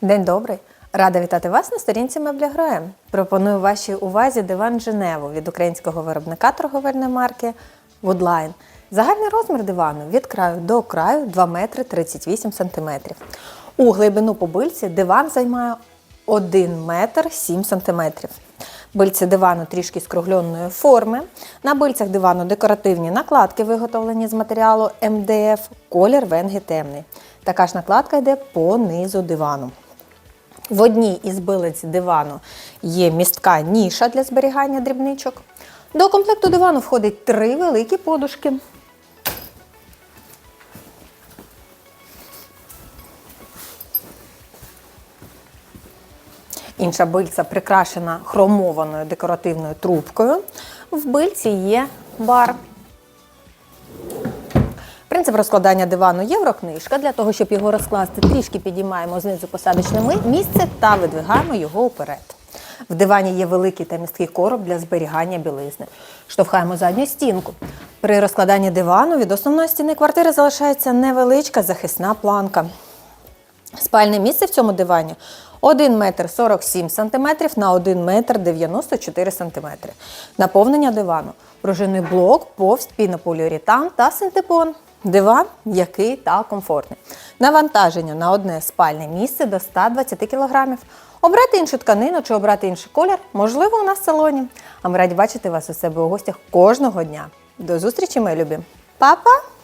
День добрий! Рада вітати вас на сторінці Мебля Гроя. Пропоную вашій увазі диван Женеву від українського виробника торговельної марки Woodline. Загальний розмір дивану від краю до краю 2 метри 38 сантиметрів. У глибину по бильці диван займає 1 метр 7 сантиметрів. Бильці дивану трішки скругленої форми. На бильцях дивану декоративні накладки, виготовлені з матеріалу МДФ, колір венги темний. Така ж накладка йде по низу дивану. В одній із билиць дивану є містка ніша для зберігання дрібничок. До комплекту дивану входить три великі подушки. Інша бильця прикрашена хромованою декоративною трубкою. В бильці є бар. Принцип розкладання дивану єврокнижка. Для того, щоб його розкласти, трішки підіймаємо знизу посадочне місце та видвигаємо його вперед. В дивані є великий та місткий короб для зберігання білизни. Штовхаємо задню стінку. При розкладанні дивану від основної стіни квартири залишається невеличка захисна планка. Спальне місце в цьому дивані 1 метр 47 сантиметрів на 1 метр 94 сантиметри. Наповнення дивану. Пружинний блок, повсть, пінополіуретан та синтепон. Диван м'який та комфортний. Навантаження на одне спальне місце до 120 кг. Обрати іншу тканину чи обрати інший колір можливо у нас в салоні. А ми раді бачити вас у себе у гостях кожного дня. До зустрічі, мої любі. Па-па!